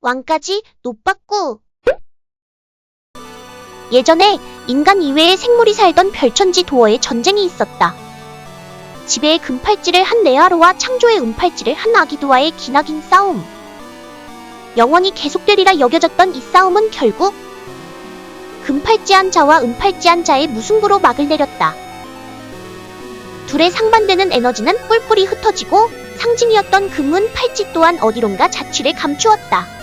왕까지 노빠꾸. 예전에 인간 이외의 생물이 살던 별천지 도어에 전쟁이 있었다. 지배의 금팔찌를 한 네아로와 창조의 은팔찌를 한 아기도와의 기나긴 싸움. 영원히 계속되리라 여겨졌던 이 싸움은 결국 금팔찌 한 자와 은팔찌 한 자의 무승부로 막을 내렸다. 둘의 상반되는 에너지는 뿔뿔이 흩어지고 상징이었던 금은 팔찌 또한 어디론가 자취를 감추었다.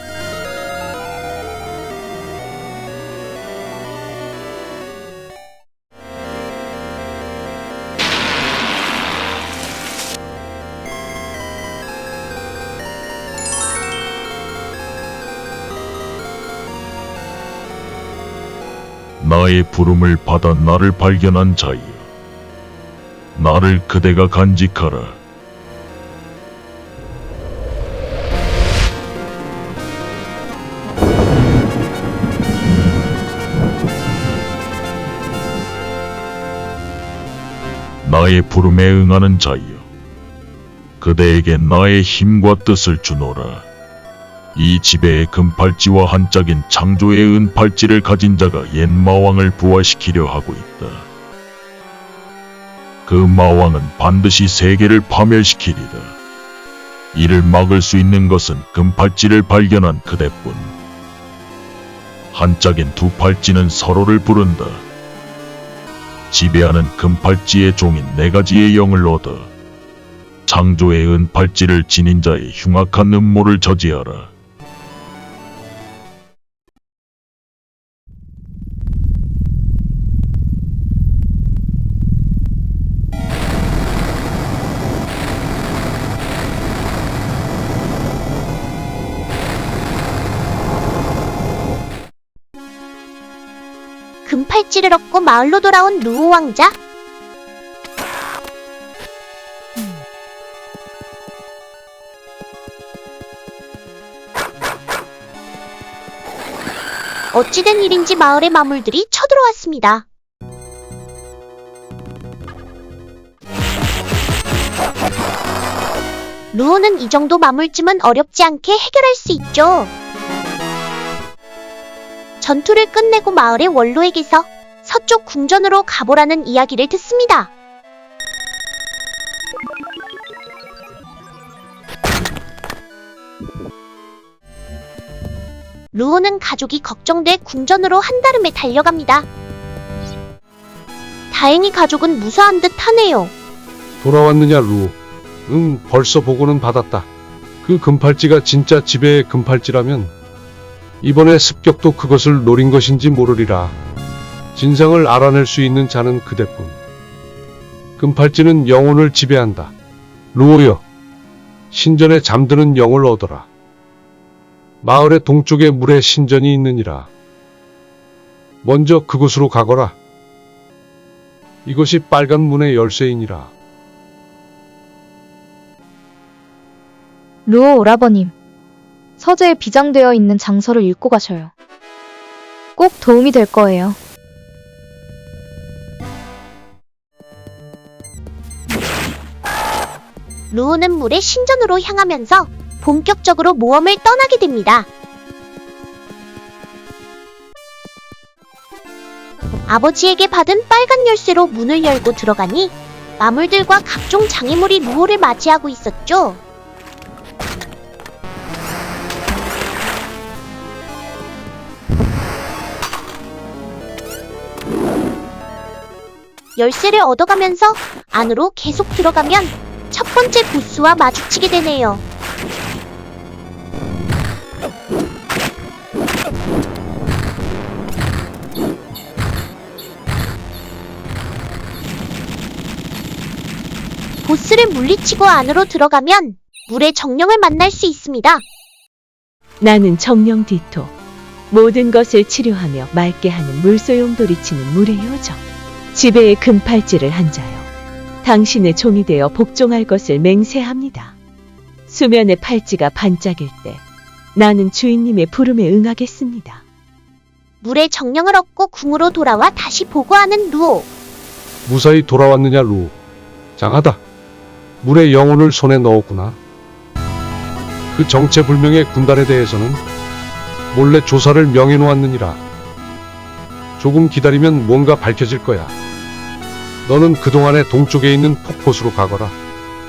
나의 부름을 받아 나를 발견한 자여. 나를 그대가 간직하라. 나의 부름에 응하는 자여. 그대에게 나의 힘과 뜻을 주노라. 이 지배의 금팔찌와 한짝인 창조의 은팔찌를 가진 자가 옛 마왕을 부활시키려 하고 있다. 그 마왕은 반드시 세계를 파멸시키리다. 이를 막을 수 있는 것은 금팔찌를 발견한 그대뿐. 한짝인 두 팔찌는 서로를 부른다. 지배하는 금팔찌의 종인 네 가지의 영을 얻어 창조의 은팔찌를 지닌 자의 흉악한 음모를 저지하라. 금팔찌를 얻고 마을로 돌아온 루오 왕자. 어찌된 일인지 마을의 마물들이 쳐들어왔습니다. 루오는 이 정도 마물쯤은 어렵지 않게 해결할 수 있죠. 전투를 끝내고 마을의 원로에게서 서쪽 궁전으로 가보라는 이야기를 듣습니다. 루오는 가족이 걱정돼 궁전으로 한달음에 달려갑니다. 다행히 가족은 무사한 듯 하네요. 돌아왔느냐 루? 응 벌써 보고는 받았다. 그 금팔찌가 진짜 지배의 금팔찌라면 이번에 습격도 그것을 노린 것인지 모르리라. 진상을 알아낼 수 있는 자는 그대뿐. 금팔찌는 영혼을 지배한다. 루오여, 신전에 잠드는 영을 얻어라. 마을의 동쪽에 물에 신전이 있느니라. 먼저 그곳으로 가거라. 이것이 빨간 문의 열쇠이니라. 루오 오라버님, 서재에 비장되어 있는 장서를 읽고 가셔요. 꼭 도움이 될 거예요. 루오는 물의 신전으로 향하면서 본격적으로 모험을 떠나게 됩니다. 아버지에게 받은 빨간 열쇠로 문을 열고 들어가니 마물들과 각종 장애물이 루오를 맞이하고 있었죠. 열쇠를 얻어가면서 안으로 계속 들어가면 첫 번째 보스와 마주치게 되네요. 보스를 물리치고 안으로 들어가면 물의 정령을 만날 수 있습니다. 나는 정령 디토. 모든 것을 치료하며 맑게 하는 물소용 돌이치는 물의 요정. 지배의 금팔찌를 한 자여. 당신의 종이 되어 복종할 것을 맹세합니다. 수면의 팔찌가 반짝일 때 나는 주인님의 부름에 응하겠습니다. 물의 정령을 얻고 궁으로 돌아와 다시 보고하는 루오. 무사히 돌아왔느냐 루? 장하다. 물의 영혼을 손에 넣었구나. 그 정체불명의 군단에 대해서는 몰래 조사를 명해놓았느니라. 조금 기다리면 뭔가 밝혀질 거야. 너는 그동안에 동쪽에 있는 폭포수로 가거라.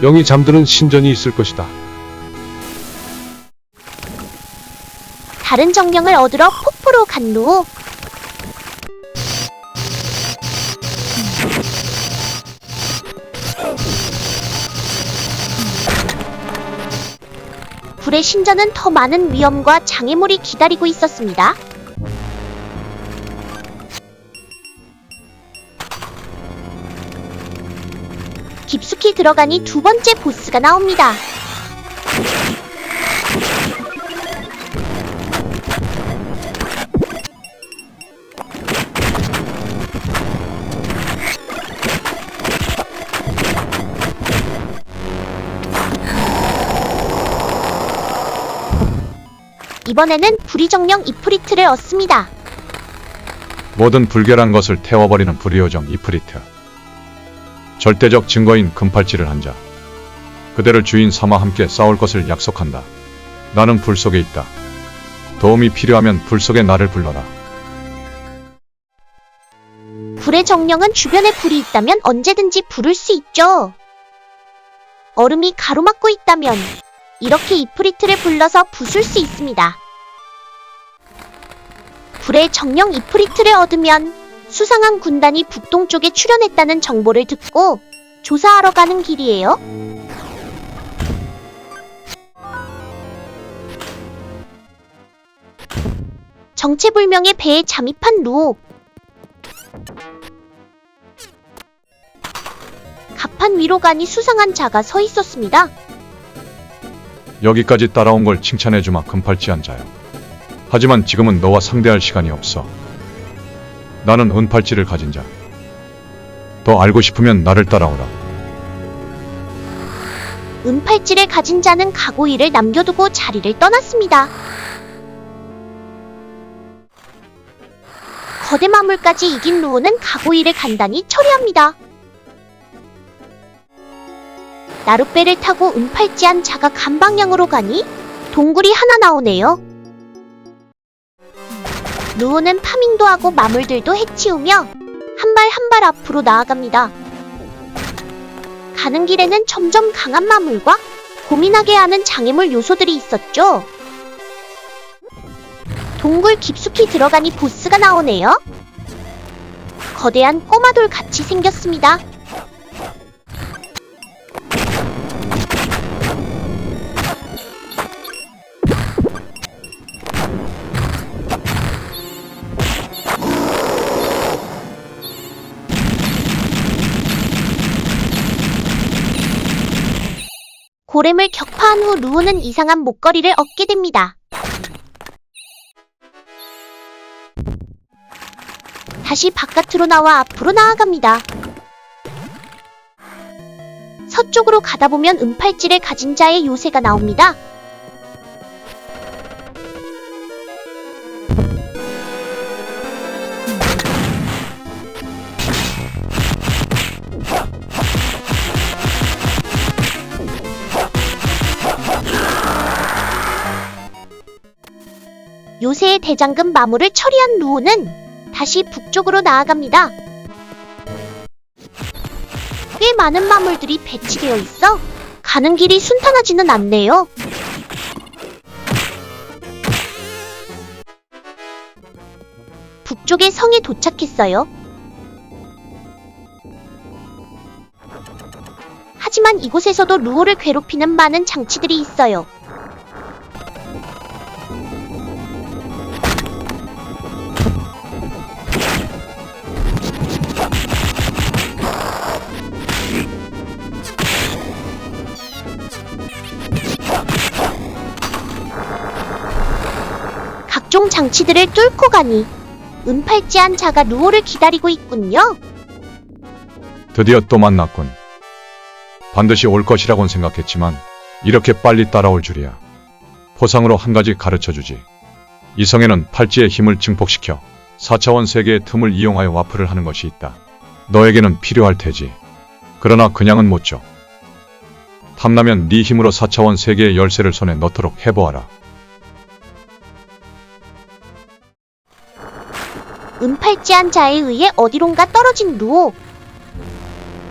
영이 잠드는 신전이 있을 것이다. 다른 정령을 얻으러 폭포로 간 루오. 불의 신전은 더 많은 위험과 장애물이 기다리고 있었습니다. 깊숙이 들어가니 두 번째 보스가 나옵니다. 이번에는 불의 정령 이프리트를 얻습니다. 모든 불결한 것을 태워버리는 불의요정 이프리트. 절대적 증거인 금팔찌를 한 자. 그대를 주인 삼아 함께 싸울 것을 약속한다. 나는 불 속에 있다. 도움이 필요하면 불 속에 나를 불러라. 불의 정령은 주변에 불이 있다면 언제든지 부를 수 있죠. 얼음이 가로막고 있다면 이렇게 이프리트를 불러서 부술 수 있습니다. 불의 정령 이프리트를 얻으면 수상한 군단이 북동쪽에 출현했다는 정보를 듣고 조사하러 가는 길이에요. 정체불명의 배에 잠입한 루오. 갑판 위로 가니 수상한 자가 서 있었습니다. 여기까지 따라온 걸 칭찬해주마 금팔찌 한 자요. 하지만 지금은 너와 상대할 시간이 없어. 나는 은팔찌를 가진 자. 더 알고 싶으면 나를 따라오라. 은팔찌를 가진 자는 가고이를 남겨두고 자리를 떠났습니다. 거대 마물까지 이긴 루오는 가고이를 간단히 처리합니다. 나룻배를 타고 은팔찌한 자가 간방향으로 가니 동굴이 하나 나오네요. 루오는 파밍도 하고 마물들도 해치우며 한 발 한 발 앞으로 나아갑니다. 가는 길에는 점점 강한 마물과 고민하게 하는 장애물 요소들이 있었죠. 동굴 깊숙이 들어가니 보스가 나오네요. 거대한 꼬마돌 같이 생겼습니다. 고렘을 격파한 후 루오는 이상한 목걸이를 얻게 됩니다. 다시 바깥으로 나와 앞으로 나아갑니다. 서쪽으로 가다 보면 은팔찌를 가진 자의 요새가 나옵니다. 대장금 마물을 처리한 루오는 다시 북쪽으로 나아갑니다. 꽤 많은 마물들이 배치되어 있어 가는 길이 순탄하지는 않네요. 북쪽의 성에 도착했어요. 하지만 이곳에서도 루오를 괴롭히는 많은 장치들이 있어요. 각종 장치들을 뚫고 가니 은팔찌한 자가 루오를 기다리고 있군요. 드디어 또 만났군. 반드시 올 것이라곤 생각했지만 이렇게 빨리 따라올 줄이야. 포상으로 한 가지 가르쳐 주지. 이 성에는 팔찌의 힘을 증폭시켜 4차원 세계의 틈을 이용하여 와플을 하는 것이 있다. 너에게는 필요할 테지. 그러나 그냥은 못 줘. 탐나면 네 힘으로 4차원 세계의 열쇠를 손에 넣도록 해보아라. 은팔찌한 자에 의해 어디론가 떨어진 루오.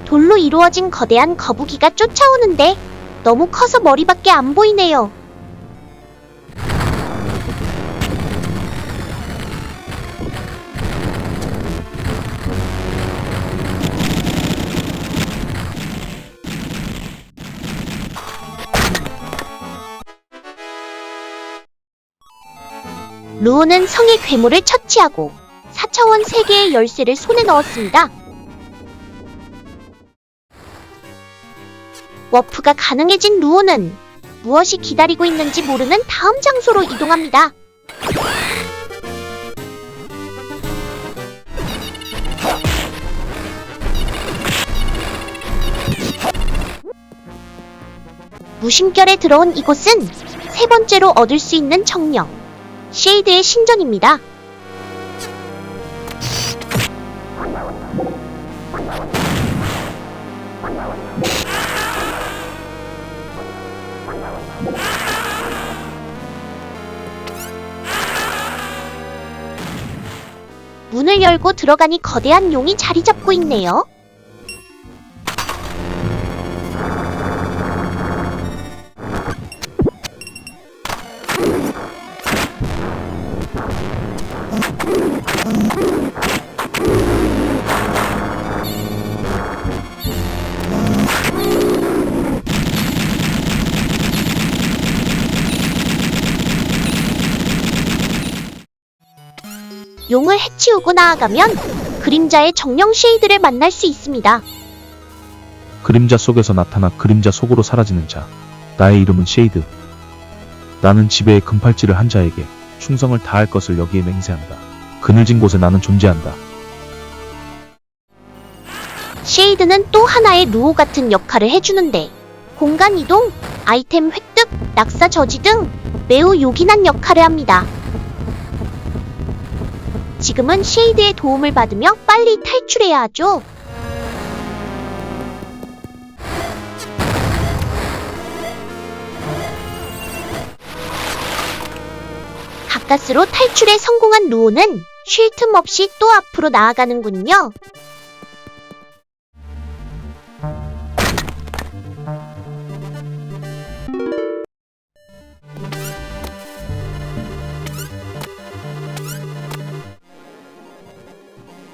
돌로 이루어진 거대한 거북이가 쫓아오는데 너무 커서 머리밖에 안 보이네요. 루오는 성의 괴물을 처치하고 4 차원 세계의 열쇠를 손에 넣었습니다. 워프가 가능해진 루오는 무엇이 기다리고 있는지 모르는 다음 장소로 이동합니다. 무심결에 들어온 이곳은 세 번째로 얻을 수 있는 정령, 쉐이드의 신전입니다. 문을 열고 들어가니 거대한 용이 자리 잡고 있네요. 해치우고 나아가면 그림자의 정령 쉐이드를 만날 수 있습니다. 그림자 속에서 나타나 그림자 속으로 사라지는 자. 나의 이름은 쉐이드. 나는 지배의 금팔찌를 한 자에게 충성을 다할 것을 여기에 맹세한다. 그늘진 곳에 나는 존재한다. 쉐이드는 또 하나의 루오 같은 역할을 해주는데 공간 이동, 아이템 획득, 낙사 저지 등 매우 요긴한 역할을 합니다. 지금은 쉐이드의 도움을 받으며 빨리 탈출해야 하죠. 가까스로 탈출에 성공한 루오는 쉴 틈 없이 또 앞으로 나아가는군요.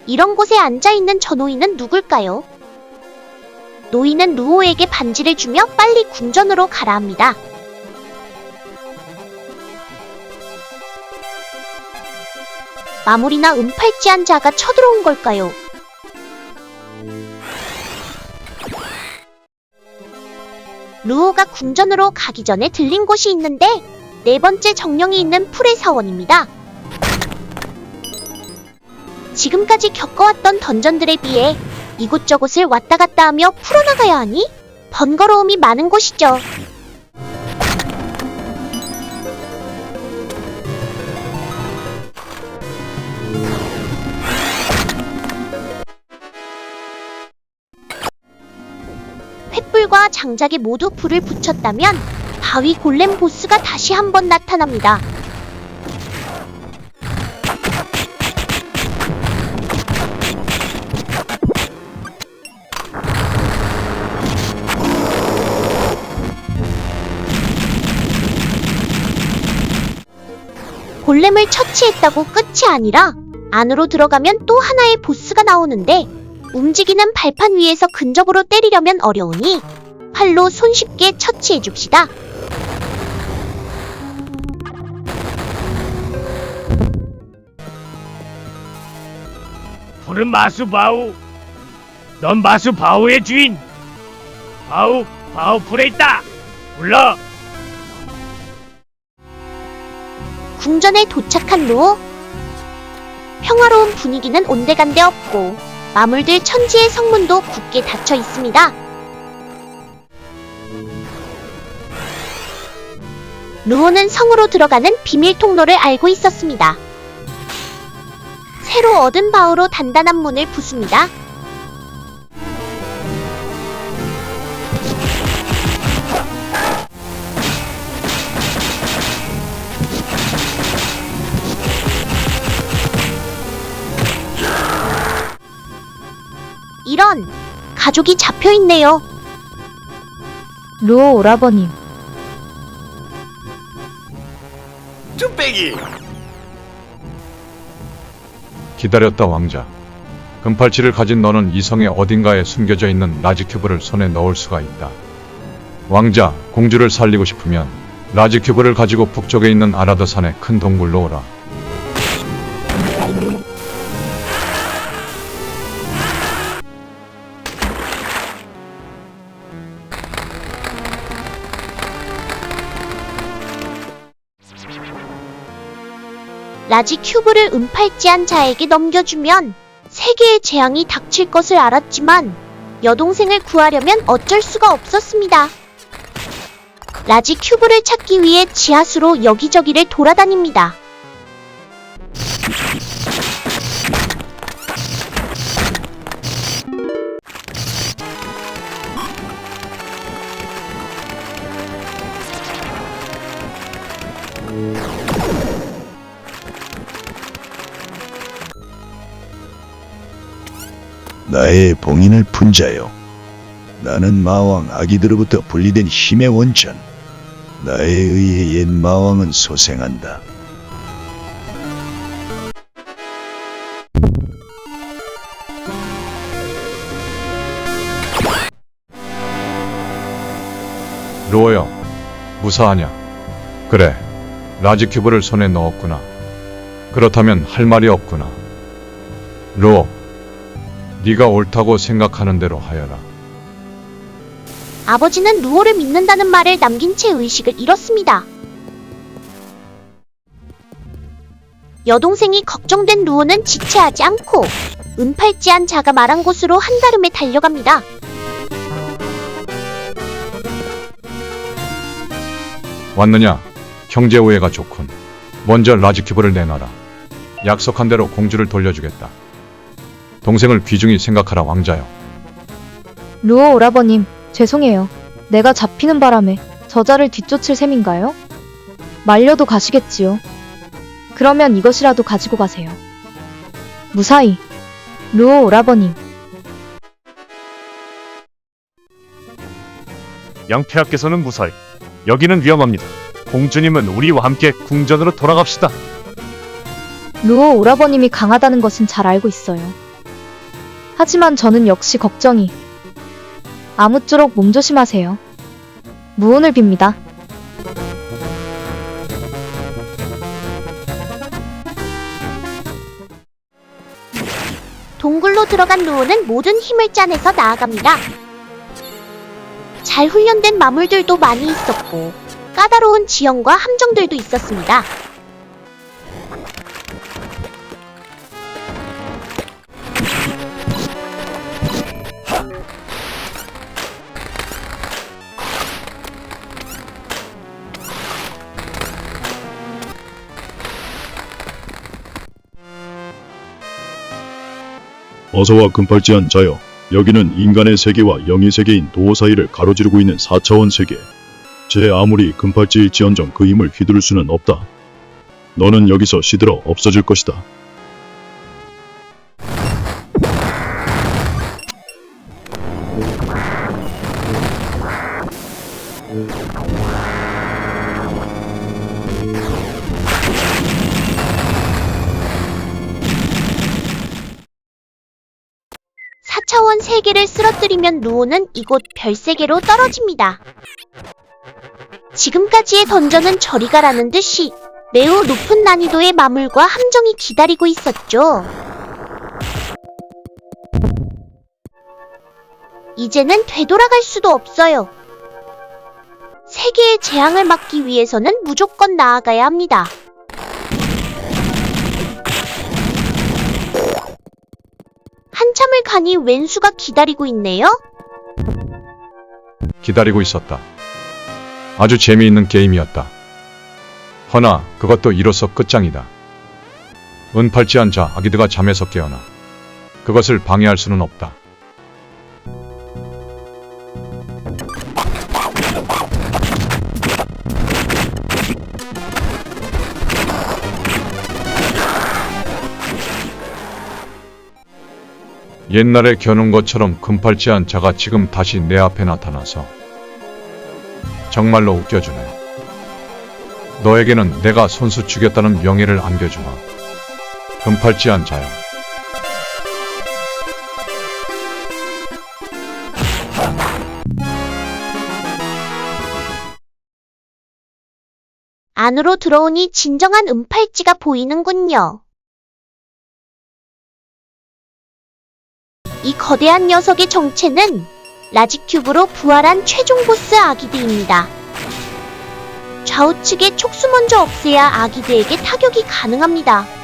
이런 곳에 앉아있는 저 노인은 누굴까요? 노인은 루오에게 반지를 주며 빨리 궁전으로 가라 합니다. 마무리나 은팔찌한 자가 쳐들어온 걸까요? 루오가 궁전으로 가기 전에 들린 곳이 있는데 네 번째 정령이 있는 풀의 사원입니다. 지금까지 겪어왔던 던전들에 비해 이곳저곳을 왔다 갔다 하며 풀어나가야 하니 번거로움이 많은 곳이죠. 횃불과 장작에 모두 불을 붙였다면 바위 골렘 보스가 다시 한번 나타납니다. 골렘을 처치했다고 끝이 아니라 안으로 들어가면 또 하나의 보스가 나오는데 움직이는 발판 위에서 근접으로 때리려면 어려우니 팔로 손쉽게 처치해 줍시다. 푸른 마수 바우. 넌 마수 바우의 주인. 바우, 바우 풀에 있다. 불러. 궁전에 도착한 루오. 평화로운 분위기는 온데간데 없고 마물들 천지의 성문도 굳게 닫혀 있습니다. 루오는 성으로 들어가는 비밀 통로를 알고 있었습니다. 새로 얻은 바우로 단단한 문을 부숩니다. 가족이 잡혀 있네요. 루오 오라버님, 기다렸다 왕자. 금팔찌를 가진 너는 이성의 어딘가에 숨겨져 있는 라지 큐브를 손에 넣을 수가 있다. 왕자, 공주를 살리고 싶으면 라지 큐브를 가지고 북쪽에 있는 아라드 산의 큰 동굴로 오라. 라지 큐브를 은팔찌한 자에게 넘겨주면 세계의 재앙이 닥칠 것을 알았지만 여동생을 구하려면 어쩔 수가 없었습니다. 라지 큐브를 찾기 위해 지하수로 여기저기를 돌아다닙니다. 봉인을 푼 자요. 나는 마왕 아기들로부터 분리된 힘의 원천. 나에 의해 옛 마왕은 소생한다. 루어여, 무사하냐? 그래, 라지 큐브를 손에 넣었구나. 그렇다면 할 말이 없구나. 루어, 네가 옳다고 생각하는 대로 하여라. 아버지는 루오를 믿는다는 말을 남긴 채 의식을 잃었습니다. 여동생이 걱정된 루오는 지체하지 않고 은팔찌한 자가 말한 곳으로 한달음에 달려갑니다. 왔느냐? 형제 우애가 좋군. 먼저 라지 큐브를 내놔라. 약속한 대로 공주를 돌려주겠다. 동생을 귀중히 생각하라 왕자여. 루오 오라버님, 죄송해요. 내가 잡히는 바람에 저자를 뒤쫓을 셈인가요? 말려도 가시겠지요. 그러면 이것이라도 가지고 가세요. 무사히, 루오 오라버님. 양폐하께서는 무사히. 여기는 위험합니다. 공주님은 우리와 함께 궁전으로 돌아갑시다. 루오 오라버님이 강하다는 것은 잘 알고 있어요. 하지만 저는 역시 걱정이. 아무쪼록 몸조심하세요. 무운을 빕니다. 동굴로 들어간 루오는 모든 힘을 짜내서 나아갑니다. 잘 훈련된 마물들도 많이 있었고 까다로운 지형과 함정들도 있었습니다. 어서와 금팔찌한 자여. 여기는 인간의 세계와 영의 세계인 도어 사이를 가로지르고 있는 4차원 세계. 제 아무리 금팔찌일지언정 그 힘을 휘두를 수는 없다. 너는 여기서 시들어 없어질 것이다. 쓰러뜨리면 루오는 이곳 별세계로 떨어집니다. 지금까지의 던전은 저리 가라는 듯이 매우 높은 난이도의 마물과 함정이 기다리고 있었죠. 이제는 되돌아갈 수도 없어요. 세계의 재앙을 막기 위해서는 무조건 나아가야 합니다. 한참을 가니 왼수가 기다리고 있네요. 기다리고 있었다. 아주 재미있는 게임이었다. 허나 그것도 이로써 끝장이다. 은팔찌한 자 아기드가 잠에서 깨어나 그것을 방해할 수는 없다. 옛날에 겨눈 것처럼 금팔찌한 자가 지금 다시 내 앞에 나타나서 정말로 웃겨주네. 너에게는 내가 손수 죽였다는 명예를 안겨주마. 금팔찌한 자여. 안으로 들어오니 진정한 은팔찌가 보이는군요. 이 거대한 녀석의 정체는 라지큐브로 부활한 최종 보스 아기드입니다. 좌우측에 촉수 먼저 없애야 아기드에게 타격이 가능합니다.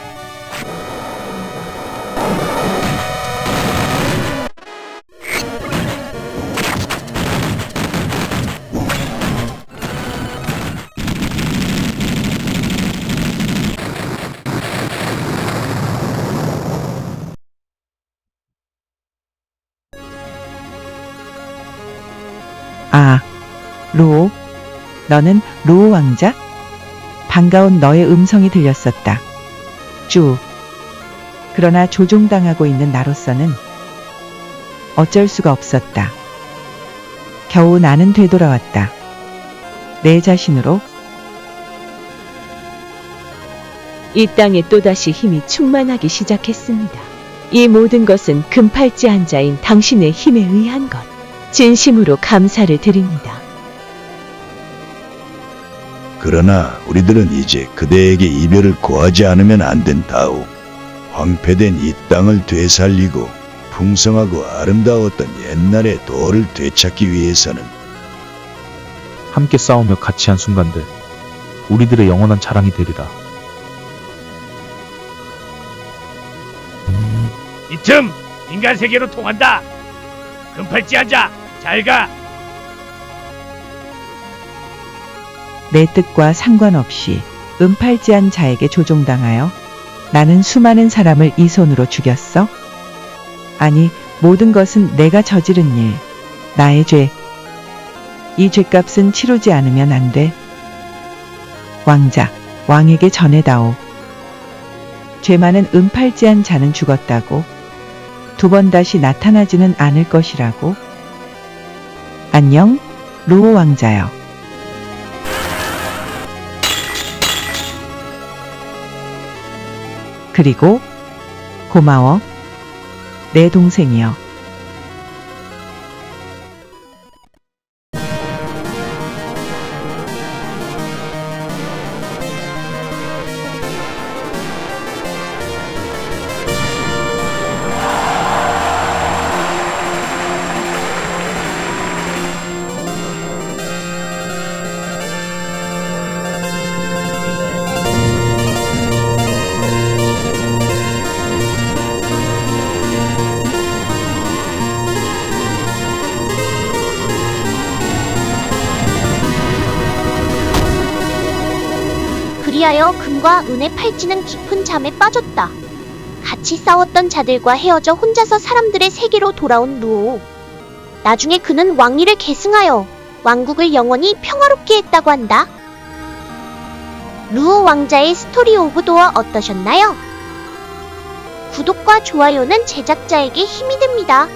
로우. 너는 로우 왕자? 반가운 너의 음성이 들렸었다. 쭈. 그러나 조종당하고 있는 나로서는 어쩔 수가 없었다. 겨우 나는 되돌아왔다. 내 자신으로 이 땅에 또다시 힘이 충만하기 시작했습니다. 이 모든 것은 금팔찌 한자인 당신의 힘에 의한 것. 진심으로 감사를 드립니다. 그러나 우리들은 이제 그대에게 이별을 고하지 않으면 안 된다오. 황폐된 이 땅을 되살리고 풍성하고 아름다웠던 옛날의 도를 되찾기 위해서는 함께 싸우며 같이 한 순간들 우리들의 영원한 자랑이 되리라. 이틈 인간 세계로 통한다. 금팔찌 한자 잘 가. 내 뜻과 상관없이 은팔찌한 자에게 조종당하여 나는 수많은 사람을 이 손으로 죽였어? 아니, 모든 것은 내가 저지른 일, 나의 죄. 이 죄값은 치르지 않으면 안 돼. 왕자, 왕에게 전해다오. 죄 많은 은팔찌한 자는 죽었다고. 두 번 다시 나타나지는 않을 것이라고. 안녕, 로우 왕자여. 그리고 고마워. 내 동생이여. 그리하여 금과 은의 팔찌는 깊은 잠에 빠졌다. 같이 싸웠던 자들과 헤어져 혼자서 사람들의 세계로 돌아온 루오. 나중에 그는 왕위를 계승하여 왕국을 영원히 평화롭게 했다고 한다. 루오 왕자의 스토리 오브 도어 어떠셨나요? 구독과 좋아요는 제작자에게 힘이 됩니다.